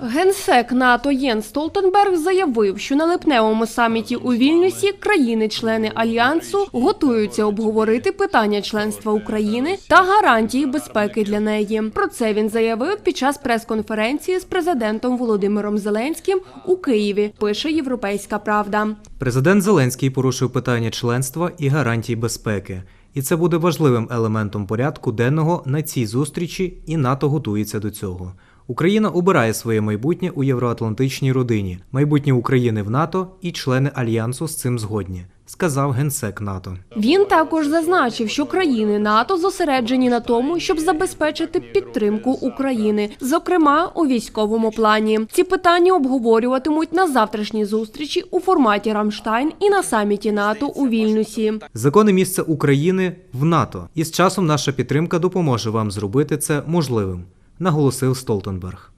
Генсек НАТО Єн Столтенберг заявив, що на липневому саміті у Вільнюсі країни-члени альянсу готуються обговорити питання членства України та гарантії безпеки для неї. Про це він заявив під час прес-конференції з президентом Володимиром Зеленським у Києві. Пише Європейська Правда. Президент Зеленський порушив питання членства і гарантій безпеки. І це буде важливим елементом порядку денного на цій зустрічі, і НАТО готується до цього. Україна обирає своє майбутнє у євроатлантичній родині, майбутнє України в НАТО і члени альянсу з цим згодні, сказав генсек НАТО. Він також зазначив, що країни НАТО зосереджені на тому, щоб забезпечити підтримку України, зокрема у військовому плані. Ці питання обговорюватимуть на завтрашній зустрічі у форматі Рамштайн і на саміті НАТО у Вільнюсі. Законне місце України в НАТО, і з часом наша підтримка допоможе вам зробити це можливим, наголосив Столтенберг.